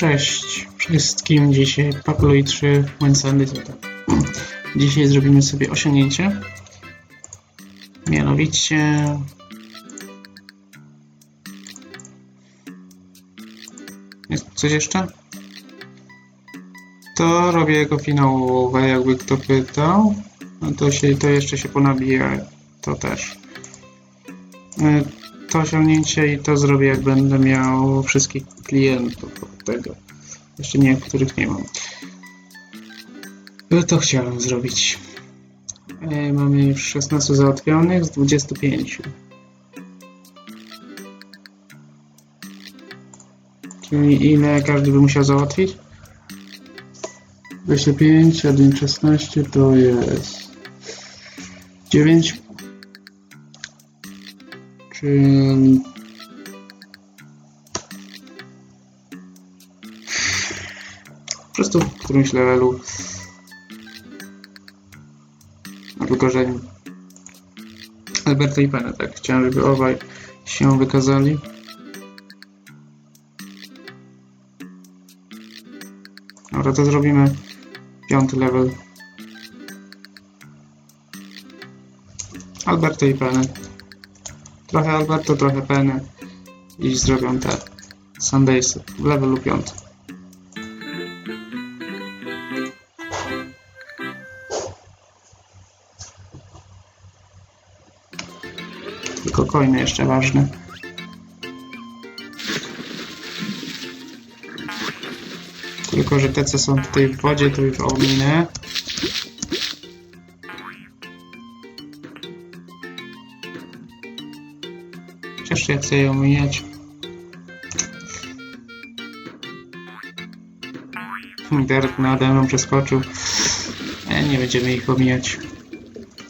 Cześć wszystkim, dzisiaj Papluj 3 Wednesday Zeta. Dzisiaj zrobimy sobie osiągnięcie. Mianowicie... Jest coś jeszcze? To robię jako finałowe, jakby kto pytał. No to, się, to jeszcze się ponabija, to też. Y, To osiągnięcie i to zrobię, jak będę miał wszystkich klientów Jeszcze nie, których nie mam. No to chciałem zrobić. E, Mamy już 16 załatwionych z 25. Czyli ile każdy by musiał załatwić? 25, 1, 16 to jest 9. Czyli prostu w którymś levelu. Tylko, że Alberta i Pena, tak. Chciałem, żeby obaj się wykazali. Dobra, to zrobimy piąty level. Alberto i Penny. Trochę Alberto, trochę Penny. I zrobią te Sundays w levelu 5. spokojny, jeszcze ważny. Tylko, że te, co są tutaj w wodzie, to już ominę. Chociaż ja chcę je omijać. Dark nade mną przeskoczył. E, nie będziemy ich omijać.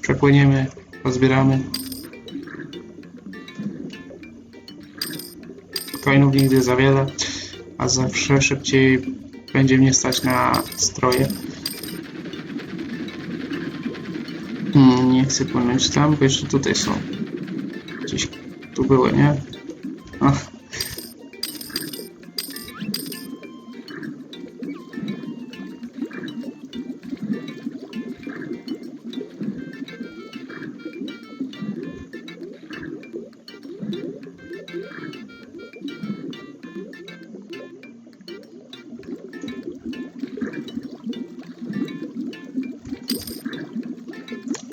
Przepłyniemy, pozbieramy. Coinów nigdy za wiele, a zawsze szybciej będzie mnie stać na stroje. Hmm, nie chcę płynąć tam, bo jeszcze tutaj są. Gdzieś tu były, nie? Ach.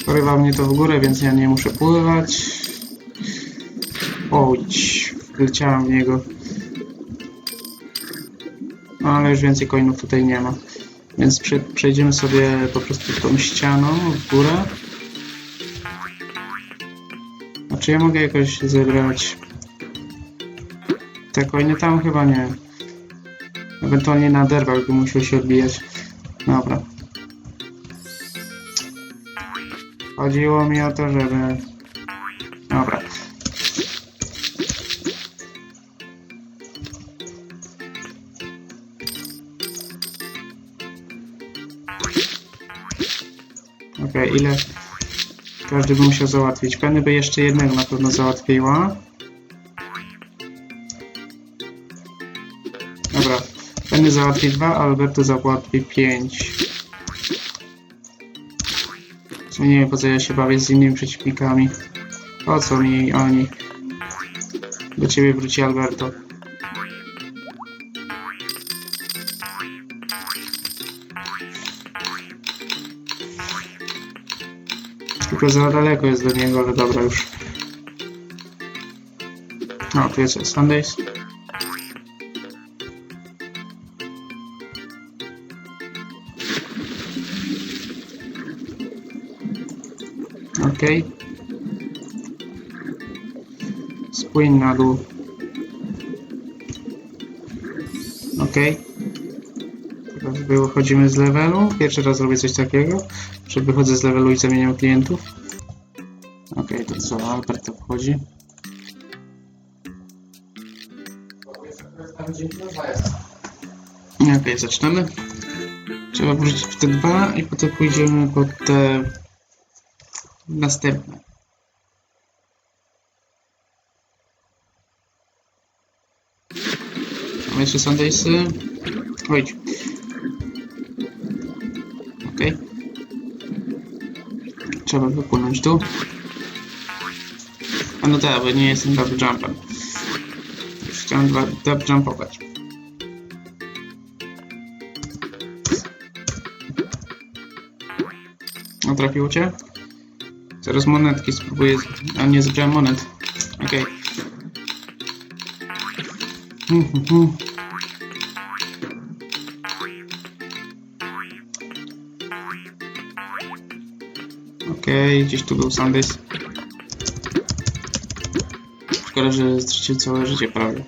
Porywa mnie to w górę, więc ja nie muszę pływać. Oj, wleciałem w niego. No, ale już więcej coinów tutaj nie ma. Więc prze, przejdziemy sobie po prostu tą ścianą w górę. A czy ja mogę jakoś zebrać te coiny tam? Chyba nie. Ewentualnie na derwach by musiał się odbijać. Dobra. Chodziło mi o to, żeby... Dobra. Okej, ile każdy by musiał załatwić? Penny by jeszcze jednego na pewno załatwiła. Dobra, Penny załatwi dwa, Alberto załatwi pięć. Sumie nie wiem po co ja się bawię z innymi przeciwnikami. Po co mi oni? Do ciebie wróci Alberto. Tylko za daleko jest do niego, ale dobra już. O, tu jest Sundays. Okej. Spłyń na dół. Okej. Teraz wychodzimy z levelu. Pierwszy raz robię coś takiego, że wychodzę z levelu i zamieniam klientów. Okej, to co? Albert to wchodzi. Okej, zaczynamy. Trzeba wrócić w te dwa i potem pójdziemy po te następne. Mamy jeszcze Sundaysy. Wejdź. Okej. Trzeba wypłynąć tu. A no tak, bo nie jestem double jumpem. Już chciałem double jumpować. No trafiło cię? Teraz monetki spróbuję. A nie zebrałem monet. Okej. Hmm, hmm, hmm. Okej, gdzieś tu był Sandys. Szkoda, że stracił całe życie prawie.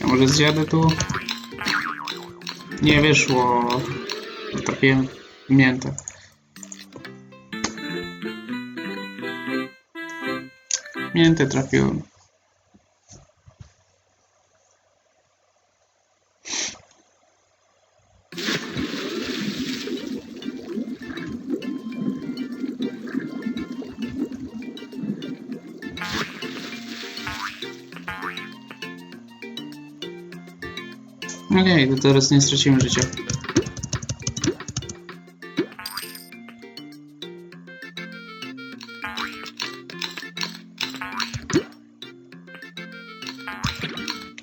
Ja może zjadę tu? Nie wyszło. Trafiłem miętę. Miętę trafiłem. Okej, to teraz nie stracimy życia.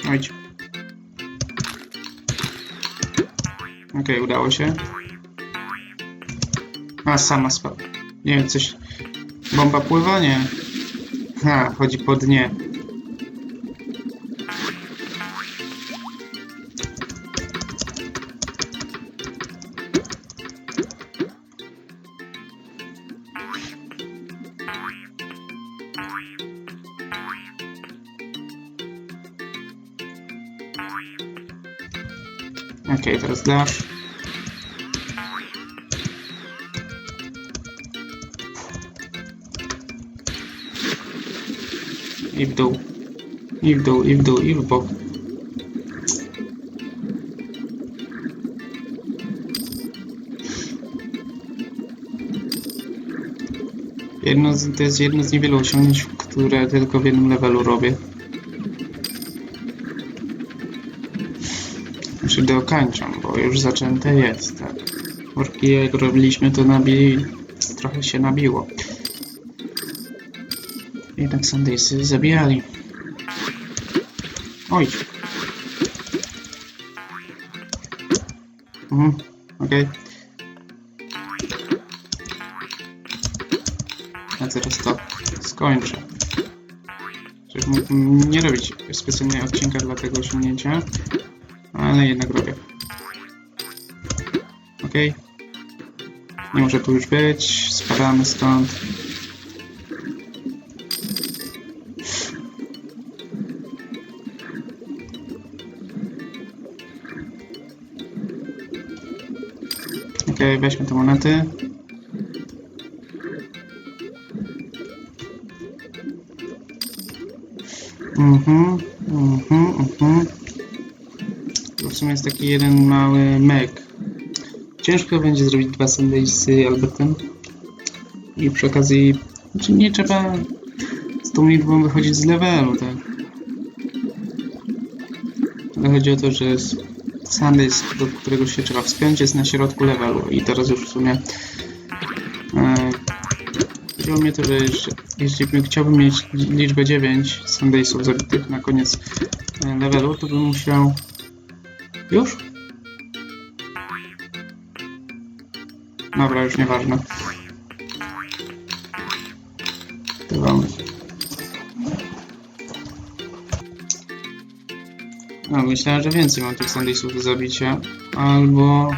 Chodź. Okej, udało się. A, sama spadła. Nie wiem, coś... Bomba pływa? Nie. Ha, chodzi po dnie. Okej, teraz dash. I w dół. I w dół, i w dół, i w bok. Jedno z, to jest jedno z niewielu osiągnięć, które tylko w jednym levelu robię. Znaczy dokończam, bo już zaczęte jest, tak. Worki jak robiliśmy to nabili, trochę się nabiło. Jednak Sundaysy zabijali. Oj. Mhm, okej. Ja teraz to skończę. Żeby mógł nie robić specjalnie odcinka dla tego osiągnięcia, ale jednak robię. Okej. Nie może tu już być. Spadamy stąd. Okej, weźmy te monety. Mhm, mhm, mhm. W sumie jest taki jeden mały mek. Ciężko będzie zrobić dwa Sundaysy Albertem. I przy okazji, znaczy nie trzeba z tą liczbą wychodzić z levelu, tak? Ale chodzi o to, że s- Sundays, do którego się trzeba wspiąć, jest na środku levelu i teraz już w sumie e, chodziło mnie to, że jeśli chciałbym mieć liczbę 9 Sundaysów zabitych na koniec e, levelu, to bym musiał... Już? Dobra, już nieważne. No, myślałem, że więcej mam tych Sundaysów do zabicia. Albo...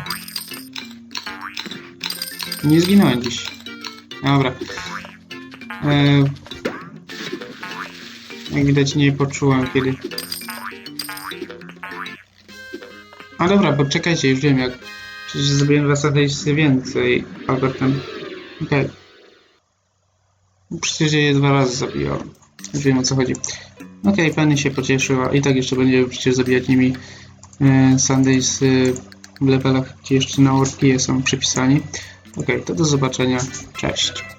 Nie zginąłem dziś. Dobra. E... Jak widać nie poczułem kiedy... A dobra, poczekajcie, już wiem jak... Przecież zrobiłem dwa Sundaysy więcej, Albertem. Okej. Przecież je dwa razy zabijałem. Już wiem o co chodzi. Okej, pani się pocieszyła. I tak jeszcze będziemy przecież zabijać nimi e, Sundays e, w levelach, gdzie jeszcze na orkije są przypisani. Okej, to do zobaczenia. Cześć.